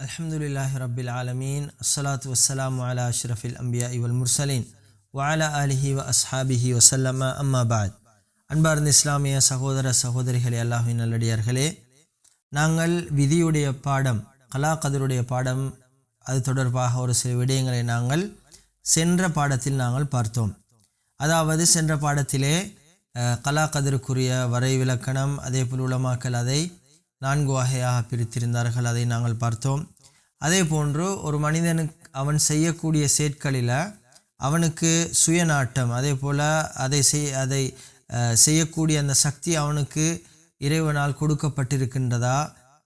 அல்ஹம்துலில்லாஹி ரப்பில் ஆலமீன் அஸ்ஸலாத்து வஸ்ஸலாமு அலா அஷ்ரஃபில் அம்பியா இவல் முர்சலீன் வஅலா அலிஹி வ அஸ்ஹாபிஹி வசல்லம அம்மா அன்பார்ந்த இஸ்லாமிய சகோதர சகோதரிகளே அல்லாஹின் நல்லடியார்களே நாங்கள் விதியுடைய பாடம் கலா கதருடைய பாடம் அது தொடர்பாக ஒரு சில விடயங்களை நாங்கள் சென்ற பாடத்தில் நாங்கள் பார்த்தோம். அதாவது சென்ற பாடத்திலே கலா கதருக்குரிய வரை விளக்கணம் அதே போல் உலமாக்கல் அதை நான்கு வகையாக பிரித்திருந்தார்கள். அதை நாங்கள் பார்த்தோம். அதே போன்று ஒரு மனிதனுக்கு அவன் செய்யக்கூடிய செயற்களில் அவனுக்கு சுயநாட்டம் அதே போல் அதை செய் அதை செய்யக்கூடிய அந்த சக்தி அவனுக்கு இறைவனால் கொடுக்கப்பட்டிருக்கின்றதா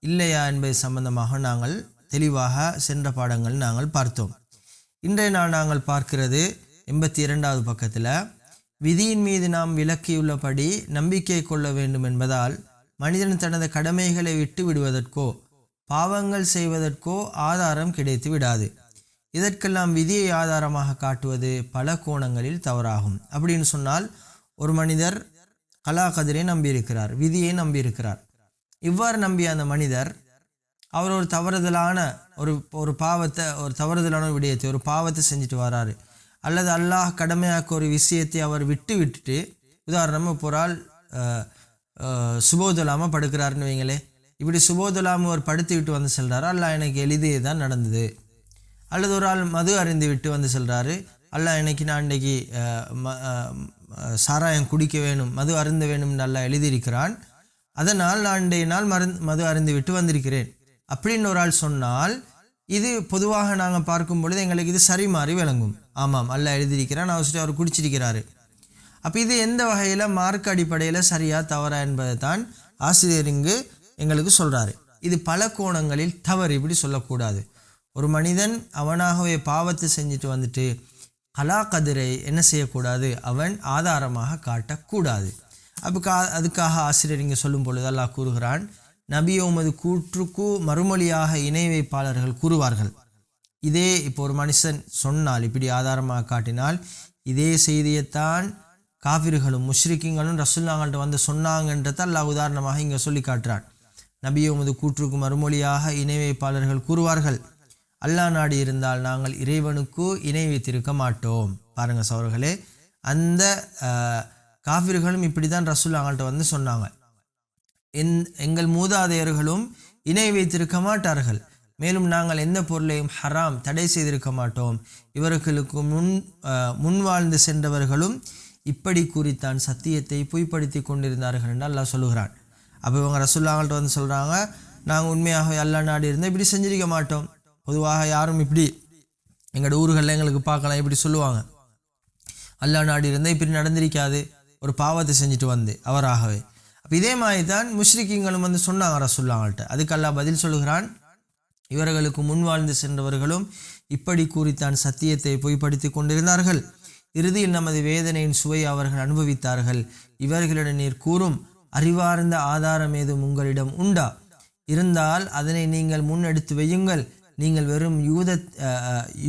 இல்லையா என்பது சம்பந்தமாக நாங்கள் தெளிவாக சென்ற பாடங்கள் நாங்கள் பார்த்தோம். இன்றைய நாள் நாங்கள் பார்க்கிறது எண்பத்தி இரண்டாவது பக்கத்தில் விதியின் மீது நாம் விளக்கியுள்ளபடி நம்பிக்கை கொள்ள வேண்டும் என்பதால் மனிதன் தனது கடமைகளை விட்டு விடுவதற்கோ பாவங்கள் செய்வதற்கோ ஆதாரம் கிடைத்து விடாது. இதற்கெல்லாம் விதியை ஆதாரமாக காட்டுவது பல கோணங்களில் தவறாகும். அப்படின்னு சொன்னால் ஒரு மனிதர் கலாகதிரை நம்பியிருக்கிறார் விதியை நம்பியிருக்கிறார். இவ்வாறு நம்பிய அந்த மனிதர் அவர் ஒரு தவறுதலான ஒரு ஒரு பாவத்தை ஒரு தவறுதலான ஒரு விடயத்தை ஒரு பாவத்தை செஞ்சுட்டு வராரு. அல்லது அல்லாஹ் கடமையாக்க ஒரு விஷயத்தை அவர் விட்டு விட்டுட்டு உதாரணமாக இப்போ சுபோதுலாமா படுக்கிறாருன்னு வைங்களே. இப்படி சுபோதுலாம ஒரு படுத்து விட்டு வந்து செல்கிறாரு அல்ல எனக்கு எளிதே தான் நடந்தது. அல்லது ஒரு ஆள் மது அறிந்து விட்டு வந்து செல்கிறாரு அல்லாஹ் இன்னைக்கு நான் இன்றைக்கி ம- சாராயம் குடிக்க வேணும் மது அருந்த வேணும்னு நல்லா எழுதியிருக்கிறான். அதனால் நான் இன்றைய நாள் மருந்து மது அருந்து விட்டு வந்திருக்கிறேன். அப்படின்னு ஒரு ஆள் சொன்னால் இது பொதுவாக நாங்கள் பார்க்கும் பொழுது எங்களுக்கு இது சரி மாறி விளங்கும். ஆமாம் அல்ல எழுதியிருக்கிறான் அவசியம் அவர் குடிச்சிருக்கிறாரு. அப்போ இது எந்த வகையில் மார்க் அடிப்படையில் சரியா தவறா என்பதை தான் ஆசிரியர் இங்கு எங்களுக்கு சொல்கிறாரு இது பல கோணங்களில் தவறு இப்படி சொல்லக்கூடாது. ஒரு மனிதன் அவனாகவே பாவத்தை செஞ்சுட்டு வந்துட்டு கலா கதிரை என்ன செய்யக்கூடாது? அவன் ஆதாரமாக காட்டக்கூடாது. அப்போ கா அதுக்காக ஆசிரியர் இங்கே சொல்லும் பொழுது அல்லாஹ் கூறுகிறான் நபி உமது கூற்றுக்கு மறுமொழியாக இணை வைப்பாளர்கள் கூறுவார்கள். இதே இப்போ ஒரு மனுஷன் சொன்னால் இப்படி ஆதாரமாக காட்டினால் இதே செய்தியைத்தான் காவிர்களும் முஷ்ரிக்கிங்களும் ரசுல்லாங்கள்ட்ட வந்து சொன்னாங்கன்றதை அல்லாஹ் உதாரணமாக இங்கே சொல்லி காட்டுறான். நபி உமது கூற்றுக்கு மறுமொழியாக இணை வைப்பாளர்கள் கூறுவார்கள். அல்லாஹ் நாடி இருந்தால் நாங்கள் இறைவனுக்கு இணை வைத்திருக்க மாட்டோம். பாருங்க சவர்களே அந்த காவிர்களும் இப்படி தான் ரசுல்லாங்கள்ட்ட வந்து சொன்னாங்க. என் எங்கள் மூதாதையர்களும் இணை வைத்திருக்க மாட்டார்கள். மேலும் நாங்கள் எந்த பொருளையும் ஹராம் தடை செய்திருக்க மாட்டோம். இவர்களுக்கு முன் முன் வாழ்ந்து சென்றவர்களும் இப்படி கூறித்தான் சத்தியத்தை பொய்ப்படுத்தி கொண்டிருந்தார்கள் என்று அல்லாஹ் சொல்லுகிறான். அப்போ இவங்க ரசுல்லாங்கள்ட்ட வந்து சொல்கிறாங்க நாங்கள் உண்மையாகவே எல்லா நாடு இருந்தால் இப்படி செஞ்சிருக்க மாட்டோம். பொதுவாக யாரும் இப்படி எங்களோட ஊர்களில் எங்களுக்கு பார்க்கலாம் இப்படி சொல்லுவாங்க. அல்லா நாடு இருந்தால் இப்படி நடந்திருக்காது. ஒரு பாவத்தை செஞ்சுட்டு வந்து அவராகவே. அப்போ இதே மாதிரி தான் முஷ்ரிக்கிங்களும் வந்து சொன்னாங்க ரசுல்லாங்கள்ட்ட அதுக்கு அல்லாஹ் பதில் சொல்லுகிறான் இவர்களுக்கு முன் வாழ்ந்து சென்றவர்களும் இப்படி கூறித்தான் சத்தியத்தை பொய்ப்படுத்தி கொண்டிருந்தார்கள். இறுதியில் நமது வேதனையின் சுவை அவர்கள் அனுபவித்தார்கள். இவர்களிடம் நீர் கூறும் அறிவார்ந்த ஆதாரம் ஏதும் உங்களிடம் உண்டா? இருந்தால் அதனை நீங்கள் முன்னெடுத்து வையுங்கள். நீங்கள் வெறும் யூத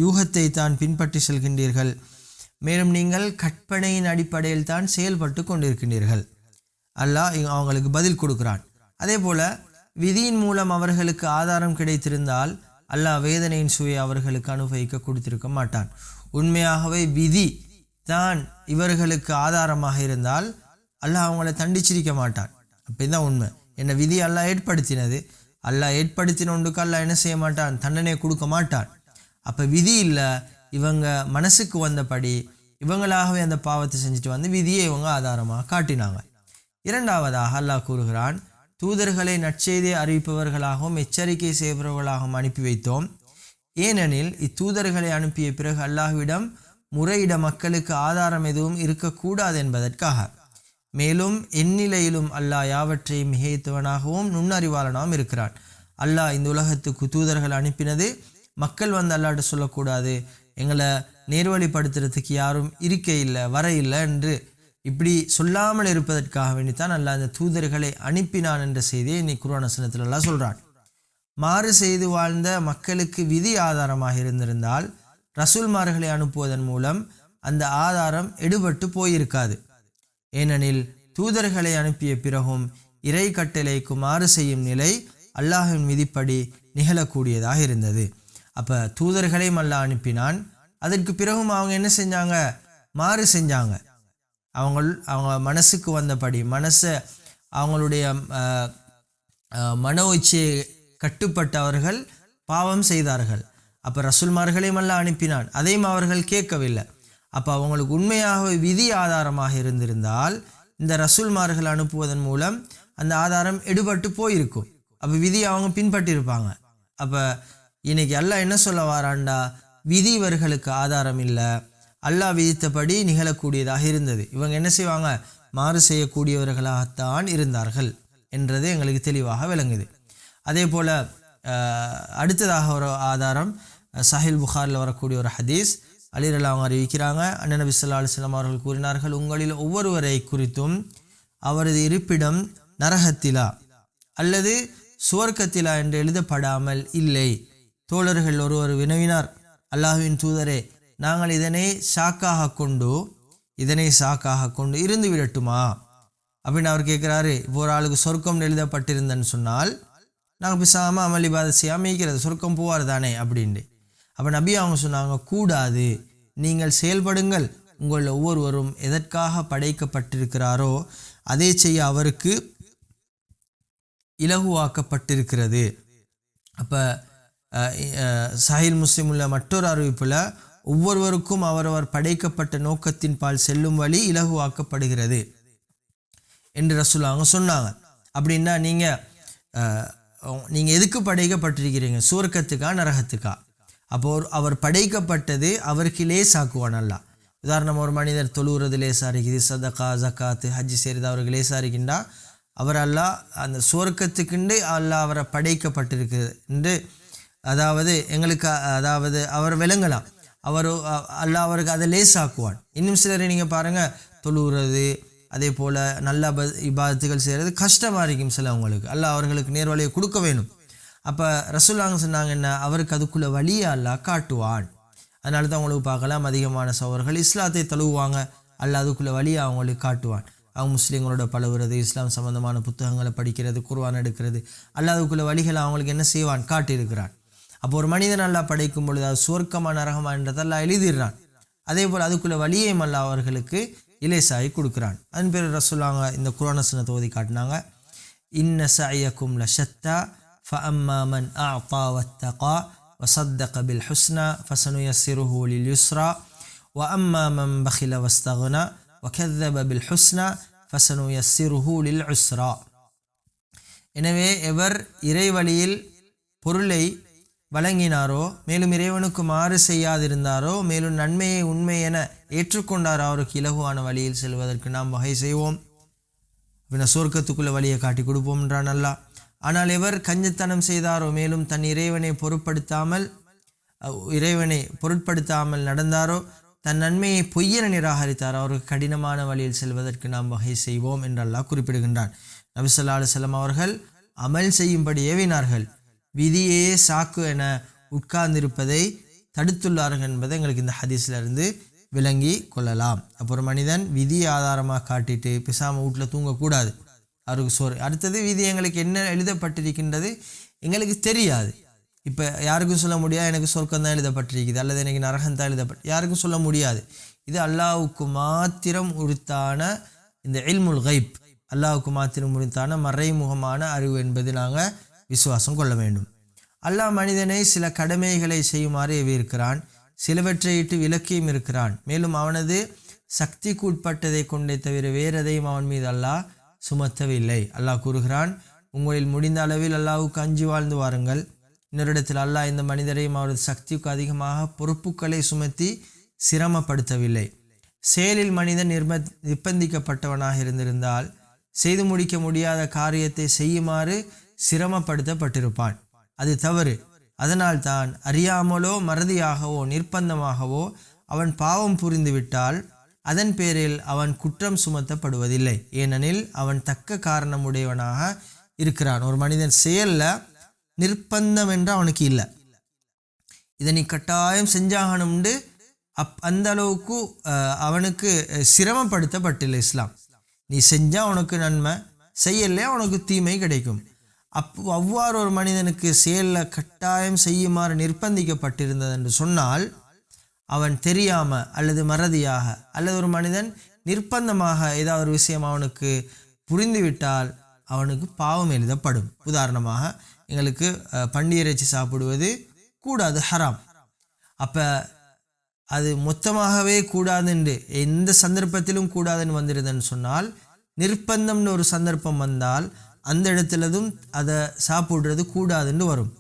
யூகத்தை தான் பின்பற்றி செல்கின்றீர்கள். மேலும் நீங்கள் கற்பனையின் அடிப்படையில் தான் செயல்பட்டு கொண்டிருக்கின்றீர்கள். அல்லாஹ் அவங்களுக்கு பதில் கொடுக்கிறான். அதே போல விதியின் மூலம் அவர்களுக்கு ஆதாரம் கிடைத்திருந்தால் அல்லாஹ் வேதனையின் சுவை அவர்களுக்கு அனுபவிக்க கொடுத்திருக்க மாட்டான். உண்மையாகவே விதி தான் இவர்களுக்கு ஆதாரமாக இருந்தால் அல்லாஹ் அவங்கள தண்டிச்சிருக்க மாட்டான். அப்படிதான் உண்மை. என்னை விதி அல்லாஹ் ஏற்படுத்தினது. அல்லாஹ் ஏற்படுத்தின ஒன்றுக்கு அல்லாஹ் என்ன செய்ய மாட்டான்? தண்டனை கொடுக்க மாட்டான். அப்போ விதி இல்லை. இவங்க மனசுக்கு வந்தபடி இவங்களாகவே அந்த பாவத்தை செஞ்சுட்டு வந்து விதியை இவங்க ஆதாரமாக காட்டினாங்க. இரண்டாவதாக அல்லாஹ் கூறுகிறான் தூதர்களை நற்செய்தியை அறிவிப்பவர்களாகவும் எச்சரிக்கை செய்பவர்களாகவும் அனுப்பி வைத்தோம். ஏனெனில் இத்தூதர்களை அனுப்பிய பிறகு அல்லாஹ்விடம் முறையிட மக்களுக்கு ஆதாரம் எதுவும் இருக்கக்கூடாது என்பதற்காக. மேலும் எந்நிலையிலும் அல்லாஹ் யாவற்றையும் மிகைத்தவனாகவும் நுண்ணறிவாளனாகவும் இருக்கிறான். அல்லாஹ் இந்த உலகத்துக்கு தூதர்கள் அனுப்பினது மக்கள் வந்து அல்லாட்ட சொல்லக்கூடாது. எங்களை நேர்வழிப்படுத்துறதுக்கு யாரும் இருக்க இல்லை வர இல்லை என்று இப்படி சொல்லாமல் இருப்பதற்காக வேண்டித்தான் அல்லாஹ் அந்த தூதர்களை அனுப்பினான் என்ற செய்தியை இன்னைக்கு குருவானசனத்தில் எல்லாம் சொல்றான். மாறு செய்து வாழ்ந்த மக்களுக்கு விதி ஆதாரமாக இருந்திருந்தால் ரசூல்மார்களை அனுப்புவதன் மூலம் அந்த ஆதாரம் எடுபட்டு போயிருக்காது. ஏனெனில் தூதர்களை அனுப்பிய பிறகும் இறை கட்டளைக்கு மாறு செய்யும் நிலை அல்லாஹின் விதிப்படி நிகழக்கூடியதாக இருந்தது. அப்போ தூதர்களையும் அல்லாஹ் அனுப்பினான். அதற்கு பிறகும் அவங்க என்ன செஞ்சாங்க? மாறு செஞ்சாங்க. அவங்க அவங்க மனசுக்கு வந்தபடி மனசை அவங்களுடைய மன உச்சியை கட்டுப்பட்டவர்கள் பாவம் செய்தார்கள். அப்போ ரசூல்மார்களையும் எல்லாம் அனுப்பினான். அதையும் அவர்கள் கேட்கவில்லை. அப்போ அவங்களுக்கு உண்மையாக விதி ஆதாரமாக இருந்திருந்தால் இந்த ரசூல்மார்கள் அனுப்புவதன் மூலம் அந்த ஆதாரம் எடுபட்டு போயிருக்கும். அப்போ விதி அவங்க பின்பற்றிருப்பாங்க. அப்போ இன்னைக்கு அல்லாஹ் என்ன சொல்ல வாராண்டா விதி இவர்களுக்கு ஆதாரம் இல்லை. அல்லாஹ் விதித்தபடி நிகழக்கூடியதாக இருந்தது. இவங்க என்ன செய்வாங்க? மாறு செய்யக்கூடியவர்களாகத்தான் இருந்தார்கள் என்றது எங்களுக்கு தெளிவாக விளங்குது. அதே போல் அடுத்ததாக ஒரு ஆதாரம் சஹில் புகாரில் வரக்கூடிய ஒரு ஹதீஸ். அலிரல் அவங்க அறிவிக்கிறாங்க. அண்ணன் நபி ஸல்லல்லாஹு அவர்கள் கூறினார்கள் உங்களில் ஒவ்வொருவரை குறித்தும் அவரது இருப்பிடம் நரகத்திலா அல்லது சுவர்க்கத்திலா என்று எழுதப்படாமல் இல்லை. தோழர்கள் ஒருவர் வினவினார் அல்லாஹ்வின் தூதரே நாங்கள் இதனை சாக்காக கொண்டு இதனை சாக்காக கொண்டு இருந்து விடட்டுமா? அப்படின்னு அவர் கேட்குறாரு. இப்போ ஒரு ஆளுக்கு சொர்க்கம் எழுதப்பட்டிருந்தன்னு சொன்னால் நாங்கள் பேசாமல் அமல் இபாதத் செய்யாமல் இருக்கிறது சொர்க்கம் போவார் தானே? அப்படின்ட்டு. அப்போ நபி அவங்க சொன்னாங்க கூடாது. நீங்கள் செயல்படுங்கள். உங்கள் ஒவ்வொருவரும் எதற்காக படைக்கப்பட்டிருக்கிறாரோ அதை செய்ய அவருக்கு இலகுவாக்கப்பட்டிருக்கிறது. அப்போ சாஹில் முஸ்லீம் உள்ள மற்றொரு அறிவிப்பில் ஒவ்வொருவருக்கும் அவரவர் படைக்கப்பட்ட நோக்கத்தின் பால் செல்லும் வழி இலகுவாக்கப்படுகிறது. என்று ரசூலாங்க சொன்னாங்க. அப்படின்னா நீங்கள் நீங்கள் எதுக்கு படைக்கப்பட்டிருக்கிறீங்க? சுவர்க்கத்துக்கா நரகத்துக்கா? அப்போ ஒரு- அவர் படைக்கப்பட்டது அவருக்கு லேசாக்குவான் அல்லா உதாரணம் ஒரு மனிதர் தொழுகிறது லேசாக இருக்குது சதகா ஜக்காத்து ஹஜ்ஜி செய்கிறது அவருக்கு லேசாக இருக்கின்றா அவர் அந்த சுவர்க்கத்துக்குண்டு அல்லாஹ் அவரை படைக்கப்பட்டிருக்கு என்று அதாவது எங்களுக்கு அதாவது அவர் விளங்கலாம். அவர் அல்லா அவருக்கு அதை லேசாக்குவான். இன்னும் சிலரை நீங்கள் பாருங்கள் தொழுகிறது அதே போல் நல்ல இபாதத்துகள் செய்கிறது கஷ்டமாக இருக்கும் சில அவங்களுக்கு அல்ல அவர்களுக்கு நேர்வழியை கொடுக்க வேணும். அப்போ ரசூல்லாங்க சொன்னாங்க என்ன? அவருக்கு அதுக்குள்ளே வழியை அல்லாஹ் காட்டுவான். அதனால தான் அவங்களுக்கு பார்க்கலாம் அதிகமான சவர்கள் இஸ்லாத்தை தழுவுவாங்க அல்ல அதுக்குள்ளே வழியை அவங்களுக்கு காட்டுவான். அவங்க முஸ்லீம்களோட பழகுறது இஸ்லாம் சம்மந்தமான புத்தகங்களை படிக்கிறது குர்வான் எடுக்கிறது அல்லாஹ் வழிகளை அவங்களுக்கு என்ன செய்வான்? காட்டியிருக்கிறான். அப்போ ஒரு மனிதன் நல்லா படைக்கும் பொழுது அது சுவர்க்கமாக நரகமா என்றதெல்லாம் எழுதிடுறான். அதே போல் அதுக்குள்ளே வழியையும் அல்ல அவர்களுக்கு இலேசாகி கொடுக்குறான். அதன் பேர் ரசூலாங்க இந்த குரானசனை தொகுதி காட்டினாங்க. இன்ன சாயக்கும் லஷத்தா فأما من أعطى واتقى وصدق بالحسنى فسنيسره لليسرى وأما من بخل واستغنى وكذب بالحسنى فسنيسره للعسرى எனவே எவர் இறைவழியில் பொருளை வழங்கினாரோ மேலும் இறைவனுக்கு மாறு செய்யாதிருந்தாரோ மேலும் நன்மையை உண்மை என ஏற்றுக்கொண்டாரோ அவருக்கு இலகுவான வழியில் செல்வதற்கு நாம் வகை செய்வோம் பின்ன சொர்க்கத்துக்குள்ள வழியை காட்டி கொடுப்போம் என்றான் அல்லாஹ் ஆனால் எவர் கஞ்சத்தனம் செய்தாரோ மேலும் தன் இறைவனை பொருட்படுத்தாமல் இறைவனை பொருட்படுத்தாமல் நடந்தாரோ தன் நன்மையை பொய்யென நிராகரித்தாரோ அவருக்கு கடினமான வழியில் செல்வதற்கு நாம் வகை செய்வோம் என்று அல்லாஹ் குறிப்பிடுகின்றான். நபிசல்லா ஸல்லல்லாஹு அவர்கள் அமல் செய்யும்படி ஏவினார்கள். விதியே சாக்கு என உட்கார்ந்திருப்பதை தடுத்துள்ளார்கள் என்பதை எங்களுக்கு இந்த ஹதீஸ்லேருந்து விளங்கி கொள்ளலாம். அப்போ ஒரு மனிதன் விதியை ஆதாரமாக காட்டிட்டு பேசாமல் வீட்டில் தூங்கக்கூடாது. அவருக்கு சோறு. அடுத்தது விதி எங்களுக்கு என்ன எழுதப்பட்டிருக்கின்றது? எங்களுக்கு தெரியாது. இப்போ யாருக்கும் சொல்ல முடியாது எனக்கு சொர்க்கம் தான் எழுதப்பட்டிருக்குது. அல்லது எனக்கு நரகம் தான் எழுதப்பட்டு யாருக்கும் சொல்ல முடியாது. இது அல்லாவுக்கு மாத்திரம் உரித்தான இந்த இல்முல் கைப் அல்லாவுக்கு மாத்திரம் உரித்தான மறைமுகமான அறிவு என்பது நாங்கள் விசுவாசம் கொள்ள வேண்டும். அல்லாஹ் மனிதனை சில கடமைகளை செய்யுமாறு ஏவியிருக்கிறான் சிலவற்றை இட்டு விலக்கியும் இருக்கிறான். மேலும் அவனது சக்திக்கு உட்பட்டதை கொண்டே தவிர வேறெதையும் அவன் மீது அல்லாஹ் சுமத்தவில்லை. அல்லாஹ் கூறுகிறான் உங்களில் முடிந்த அளவில் அல்லாவுக்கு அஞ்சு வாழ்ந்து வாருங்கள். இன்னொரு இடத்தில் அல்லாஹ் இந்த மனிதரையும் அவரது சக்திக்கு அதிகமாக பொறுப்புகளை சுமத்தி சிரமப்படுத்தவில்லை. செயலில் மனிதன் நிர்ப நிர்பந்திக்கப்பட்டவனாக இருந்திருந்தால் செய்து முடிக்க முடியாத காரியத்தை செய்யுமாறு சிரமப்படுத்தப்பட்டிருப்பான். அது தவறு. அதனால்தான் அறியாமலோ மறதியாகவோ நிர்பந்தமாகவோ அவன் பாவம் புரிந்துவிட்டால் அதன் பேரில் அவன் குற்றம் சுமத்தப்படுவதில்லை. ஏனெனில் அவன் தக்க காரணமுடையவனாக இருக்கிறான். ஒரு மனிதன் செயலில் நிர்பந்தம் என்று அவனுக்கு இல்லை. இதை நீ கட்டாயம் செஞ்சாகணும்னு அப் அந்த அளவுக்கு அவனுக்கு சிரமப்படுத்தப்பட்டில்லை இஸ்லாம். நீ செஞ்சால் உனக்கு நன்மை செய்யலே உனக்கு தீமை கிடைக்கும். அப் அவ்வாறு ஒரு மனிதனுக்கு செயலில் கட்டாயம் செய்யுமாறு நிர்பந்திக்கப்பட்டிருந்தது என்று சொன்னால் அவன் தெரியாம அல்லது மறதியாக அல்லது ஒரு மனிதன் நிர்பந்தமாக ஏதாவது ஒரு விஷயம் அவனுக்கு புரிந்துவிட்டால் அவனுக்கு பாவம் எழுதப்படும். உதாரணமாக எங்களுக்கு அஹ், இறைச்சி சாப்பிடுவது கூடாது ஹராம். அப்போ அது மொத்தமாகவே கூடாதுன்னு எந்த சந்தர்ப்பத்திலும் கூடாதுன்னு வந்திருந்தேன்னு சொன்னால் நிர்பந்தம்னு ஒரு சந்தர்ப்பம் வந்தால் அந்த இடத்துலதும் அதை சாப்பிடுறது கூடாதுன்னு வரும்.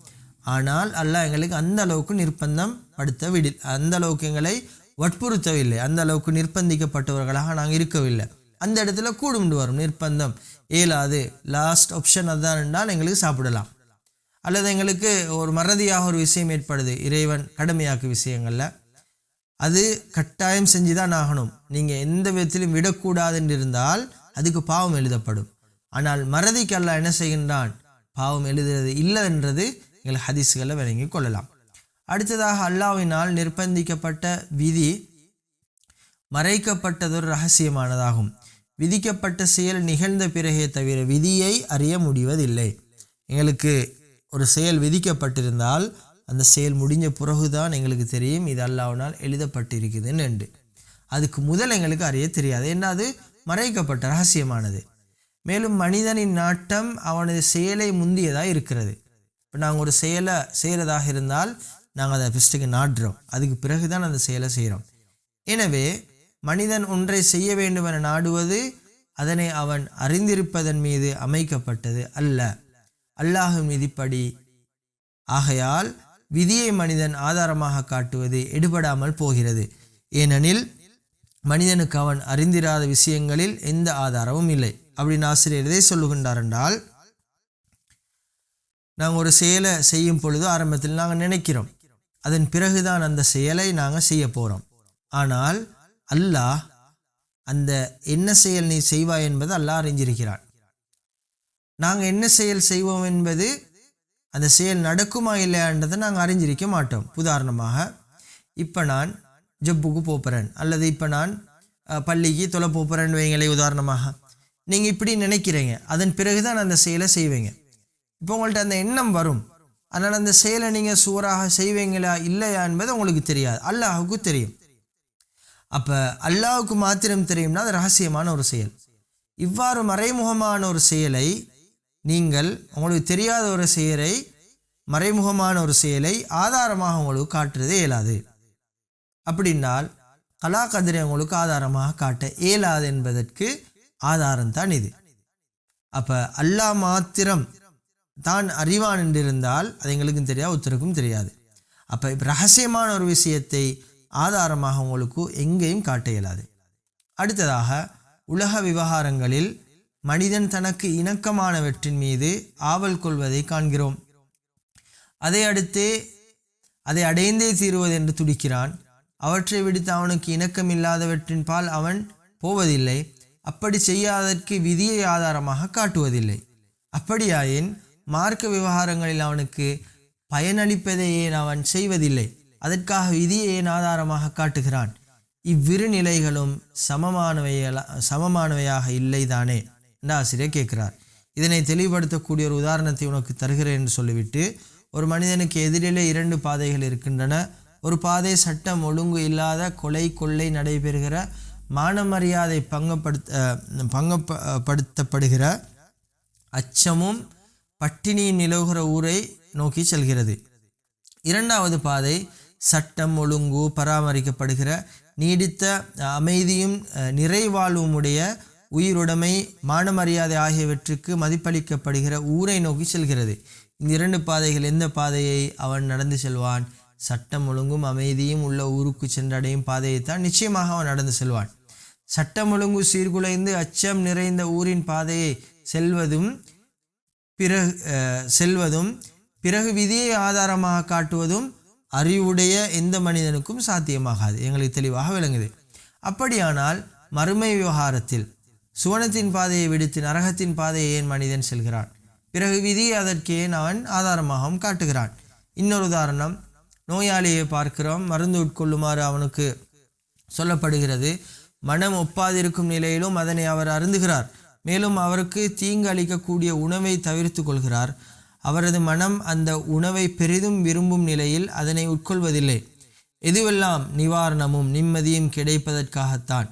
ஆனால் அல்லாஹ் எங்களுக்கு அந்த அளவுக்கு நிர்பந்தம் படுத்த விடில் அந்த அளவுக்கு எங்களை வற்புறுத்தவில்லை. அந்த அளவுக்கு நிர்பந்திக்கப்பட்டவர்களாக நாங்கள் இருக்கவில்லை. அந்த இடத்துல கூடுண்டு வரும் நிர்பந்தம். இயலாது லாஸ்ட் ஆப்ஷன் அதுதான் என்றால் எங்களுக்கு சாப்பிடலாம். அல்லது எங்களுக்கு ஒரு மறதியாக ஒரு விஷயம் ஏற்படுது. இறைவன் கடமையாக்கு விஷயங்களில். அது கட்டாயம் செஞ்சு தான் ஆகணும். நீங்கள் எந்த விதத்திலும் விடக்கூடாதுன்னு இருந்தால் அதுக்கு பாவம் எழுதப்படும். ஆனால் மறதிக்கு அல்ல என்ன செய்கின்றான்? பாவம் எழுதுறது இல்லை என்றது எங்கள் ஹதீஸ்களை விளங்கி கொள்ளலாம். அடுத்ததாக அல்லாவினால் நிர்பந்திக்கப்பட்ட விதி மறைக்கப்பட்டதொரு ரகசியமானதாகும். விதிக்கப்பட்ட செயல் நிகழ்ந்த பிறகே தவிர விதியை அறிய முடிவதில்லை. எங்களுக்கு ஒரு செயல் விதிக்கப்பட்டிருந்தால் அந்த செயல் முடிஞ்ச பிறகுதான் எங்களுக்கு தெரியும் இது அல்லாவினால் எழுதப்பட்டிருக்குதுன்னு என்று. அதுக்கு முதல் எங்களுக்கு அறிய தெரியாது. ஏன்னா அது மறைக்கப்பட்ட ரகசியமானது. மேலும் மனிதனின் நாட்டம் அவனது செயலை முந்தியதாக இருக்கிறது. இப்போ நாங்கள் ஒரு செயலை செய்கிறதாக இருந்தால் நாங்கள் அதை ஃபஸ்ட்டுக்கு நாடுறோம். அதுக்கு பிறகு தான் அந்த செயலை செய்கிறோம். எனவே மனிதன் ஒன்றை செய்ய வேண்டும் என நாடுவது அதனை அவன் அறிந்திருப்பதன் மீது அமைக்கப்பட்டது அல்ல. அல்லாஹும் விதிப்படி. ஆகையால் விதியை மனிதன் ஆதாரமாக காட்டுவது எடுபடாமல் போகிறது. ஏனெனில் மனிதனுக்கு அவன் அறிந்திராத விஷயங்களில் எந்த ஆதாரமும் இல்லை. அப்படின்னு ஆசிரியர் எதை சொல்லுகின்றார் என்றால் நாங்கள் ஒரு செயலை செய்யும் பொழுது ஆரம்பத்தில் நாங்கள் நினைக்கிறோம். அதன் பிறகுதான் அந்த செயலை நாங்கள் செய்ய போகிறோம் ஆனால் அல்லாஹ் அந்த என்ன செயல் நீ செய்வாய் என்பது அல்லாஹ் அறிஞ்சிருக்கிறான். நாங்கள் என்ன செயல் செய்வோம் என்பது அந்த செயல் நடக்குமா இல்லையான்றதை நாங்கள் அறிஞ்சிருக்க மாட்டோம். உதாரணமாக இப்போ நான் ஜப்புக்கு போகிறேன் அல்லது இப்போ நான் பள்ளிக்கு தொலை போகிறேன்னு வைங்களே உதாரணமாக. நீங்கள் இப்படி நினைக்கிறீங்க. அதன் பிறகு தான் அந்த செயலை செய்வீங்க. இப்போ உங்கள்கிட்ட அந்த எண்ணம் வரும். அதனால் அந்த செயலை நீங்கள் சுவராக செய்வீங்களா? இல்லையா? என்பது உங்களுக்கு தெரியாது. அல்லாஹுக்கு தெரியும். அப்போ அல்லாஹுக்கு மாத்திரம் தெரியும்னா அது ரகசியமான ஒரு செயல். இவ்வாறு மறைமுகமான ஒரு செயலை நீங்கள் உங்களுக்கு தெரியாத ஒரு செயலை மறைமுகமான ஒரு செயலை ஆதாரமாக உங்களுக்கு காட்டுறது இயலாது. அப்படின்னால் கலா கதிரை உங்களுக்கு ஆதாரமாக காட்ட இயலாது என்பதற்கு ஆதாரம் தான் இது. அப்போ அல்லாஹ் மாத்திரம் தான் அறிவான் என்றிருந்தால் அது எங்களுக்கும் தெரியாது ஒருத்தருக்கும் தெரியாது. அப்போ ரகசியமான ஒரு விஷயத்தை ஆதாரமாக உங்களுக்கு எங்கேயும் காட்ட இயலாது. அடுத்ததாக உலக விவகாரங்களில் மனிதன் தனக்கு இணக்கமானவற்றின் மீது ஆவல் கொள்வதை காண்கிறோம். அதை அடுத்து அதை அடைந்தே தீருவது என்று துடிக்கிறான். அவற்றை விடுத்து அவனுக்கு இணக்கமில்லாதவற்றின் பால் அவன் போவதில்லை. அப்படி செய்யாததற்கு விதியை ஆதாரமாக காட்டுவதில்லை. அப்படியாயின் மார்க்க விவகாரங்களில் அவனுக்கு பயனளிப்பதை ஏன் அவன் செய்வதில்லை. அதற்காக விதியை ஏன் ஆதாரமாக காட்டுகிறான்? இவ்விரு நிலைகளும் சமமானவையல சமமானவையாக இல்லைதானே? என்று ஆசிரியர் கேட்கிறார். இதனை தெளிவுபடுத்தக்கூடிய ஒரு உதாரணத்தை உனக்கு தருகிறேன் என்று சொல்லிவிட்டு ஒரு மனிதனுக்கு எதிரிலே இரண்டு பாதைகள் இருக்கின்றன. ஒரு பாதை சட்டம் ஒழுங்கு இல்லாத கொலை கொள்ளை நடைபெறுகிற மானமரியாதை பங்கப்படுத்த பங்கப்படுத்தப்படுகிற அச்சமும் பட்டினியும் நிலவுகிற ஊரை நோக்கி செல்கிறது. இரண்டாவது பாதை சட்டம் ஒழுங்கு பராமரிக்கப்படுகிற நீடித்த அமைதியும் நிறைவாழ்வுமுடைய உயிருடைமை மானமரியாதை ஆகியவற்றுக்கு மதிப்பளிக்கப்படுகிற ஊரை நோக்கி செல்கிறது. இந்த இரண்டு பாதைகள் எந்த பாதையை அவன் நடந்து செல்வான்? சட்டம் ஒழுங்கும் அமைதியும் உள்ள ஊருக்கு சென்றடையும் பாதையைத்தான் நிச்சயமாக அவன் நடந்து செல்வான். சட்டம் ஒழுங்கு சீர்குலைந்து அச்சம் நிறைந்த ஊரின் பாதையை செல்வதும் பிறகு செல்வதும் பிறகு விதியை ஆதாரமாக காட்டுவதும் அறிவுடைய எந்த மனிதனுக்கும் சாத்தியமாகாது. எங்களுக்கு தெளிவாக விளங்குது. அப்படியானால் மறுமை விவகாரத்தில் சுவனத்தின் பாதையை விடுத்து நரகத்தின் பாதையை ஏன் மனிதன் செல்கிறான்? பிறகு விதியை அதற்கே அவன் ஆதாரமாகவும் காட்டுகிறான். இன்னொரு உதாரணம் நோயாளியை பார்க்கிறோம் மருந்து உட்கொள்ளுமாறு அவனுக்கு சொல்லப்படுகிறது. மனம் ஒப்பாதிருக்கும் நிலையிலும் அதனை அவர் அருந்துகிறார். மேலும் அவருக்கு தீங்கு அளிக்கக்கூடிய உணவை தவிர்த்து கொள்கிறார். அவரது மனம் அந்த உணவை பெரிதும் விரும்பும் நிலையில் அதனை உட்கொள்வதில்லை. இதுவெல்லாம் நிவாரணமும் நிம்மதியும் கிடைப்பதற்காகத்தான்.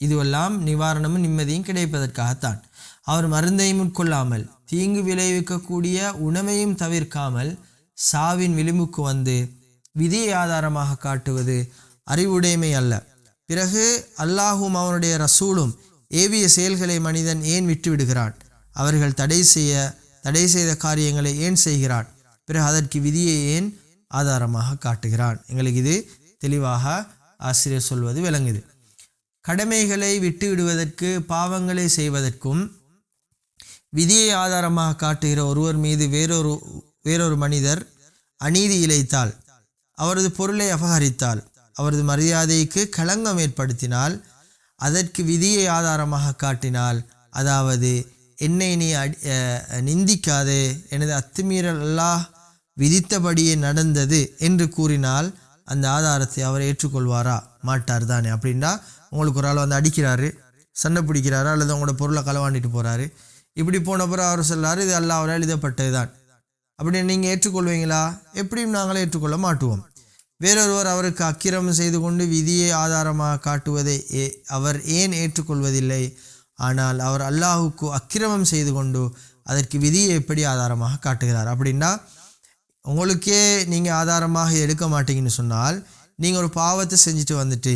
இதுவெல்லாம் நிவாரணமும் நிம்மதியும் கிடைப்பதற்காகத்தான். அவர் மருந்தையும் உட்கொள்ளாமல் தீங்கு விளைவிக்கக்கூடிய உணவையும் தவிர்க்காமல் சாவின் விளிம்புக்கு வந்து விதியை ஆதாரமாக காட்டுவது அறிவுடைமை அல்ல. பிறகு அல்லாஹும் அவனுடைய ரசூலும் ஏவிய செயல்களை மனிதன் ஏன் விட்டுவிடுகிறான்? அவர்கள் தடை செய்ய தடை செய்த காரியங்களை ஏன் செய்கிறான்? பிறகு அதற்கு விதியை ஏன் ஆதாரமாக காட்டுகிறான்? எங்களுக்கு இது தெளிவாக ஆசிரியர் சொல்வது விளங்குது. கடமைகளை விட்டு விடுவதற்கு பாவங்களை செய்வதற்கும் விதியை ஆதாரமாக காட்டுகிற ஒருவர் மீது வேறொரு வேறொரு மனிதர் அநீதி இழைத்தால் அவரது பொருளை அபகரித்தால் அவரது மரியாதைக்கு களங்கம் ஏற்படுத்தினால் அதற்கு விதியை ஆதாரமாக காட்டினால் அதாவது என்னை நீ அடி நிந்திக்காதே. எனது அத்துமீறல் அல்லாஹ் விதித்தபடியே நடந்தது என்று கூறினால் அந்த ஆதாரத்தை அவர் ஏற்றுக்கொள்வாரா? மாட்டார் தானே. அப்படின்னா உங்களுக்கு ஒரு ஆள் வந்து அடிக்கிறாரு சண்டை பிடிக்கிறாரு அல்லது உங்களோட பொருளை களவாண்டிட்டு போகிறாரு இப்படி போன பிறகு அவர் சொல்றாரு இது அல்லாஹ் அவரால் எழுதப்பட்டது தான் அப்படின்னு நீங்கள் ஏற்றுக்கொள்வீங்களா? எப்படியும் நாங்களே ஏற்றுக்கொள்ள மாட்டுவோம். வேறொருவர் அவருக்கு அக்கிரமம் செய்து கொண்டு விதியை ஆதாரமாக காட்டுவதை ஏ- அவர் ஏன் ஏற்றுக்கொள்வதில்லை? ஆனால் அவர் அல்லாஹுக்கு அக்கிரமம் செய்து கொண்டு அதற்கு விதியை எப்படி ஆதாரமாக காட்டுகிறார்? அப்படின்னா உங்களுக்கே நீங்கள் ஆதாரமாக எடுக்க மாட்டீங்கன்னு சொன்னால் நீங்கள் ஒரு பாவத்தை செஞ்சுட்டு வந்துட்டு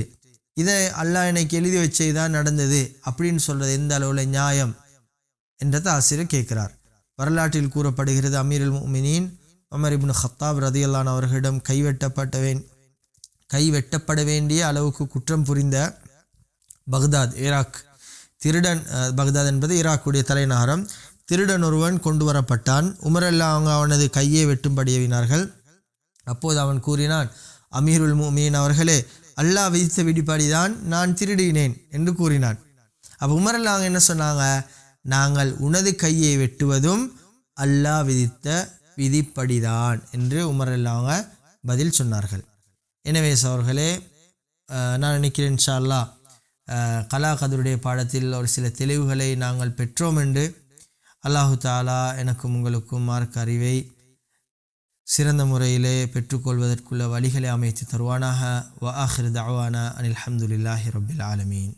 இதை அல்லாஹ் எனக்கு எழுதி வச்சே தான் நடந்தது அப்படின்னு சொல்கிறது எந்த அளவில் நியாயம்? என்றதை ஆசிரியர் கேட்கிறார். வரலாற்றில் கூறப்படுகிறது அமீருல் மினின் உமர் இப்னு ஹத்தாப் ரதியல்லான் அவர்களிடம் கைவெட்டப்பட்டவேன். கைவெட்டப்பட வேண்டிய அளவுக்கு குற்றம் புரிந்த பக்தாத் ஈராக் திருடன் பக்தாத் என்பது ஈராக்குடைய தலைநகரம். திருடன் ஒருவன் கொண்டு வரப்பட்டான். உமரெல்லாம் அவங்க அவனது கையை வெட்டும்படியவினார்கள் அப்போது அவன் கூறினான் அமீருல் மீன் அவர்களே அல்லாஹ் விதித்த விடிப்படிதான் நான் திருடினேன் என்று கூறினான். அப்போ உமரெல்லாம் அவங்க என்ன சொன்னாங்க? நாங்கள் உனது கையை வெட்டுவதும் அல்லாஹ் விதித்த விதிப்படிதான் என்று உமர் அவங்க பதில் சொன்னார்கள். எனவே சவர்களே நான் நினைக்கிறேன் இன்ஷா அல்லாஹ் கலா கதருடைய பாடத்தில் ஒரு சில தெளிவுகளை நாங்கள் பெற்றோம் என்று அல்லாஹு தாலா எனக்கும் உங்களுக்கும் மார்க் அறிவை சிறந்த முறையிலே பெற்றுக்கொள்வதற்குள்ள வழிகளை அமைத்து தருவானாக. வ ஆஹிர் தவானா அனில் அஹமதுல்லாஹி ரபில் ஆலமீன்.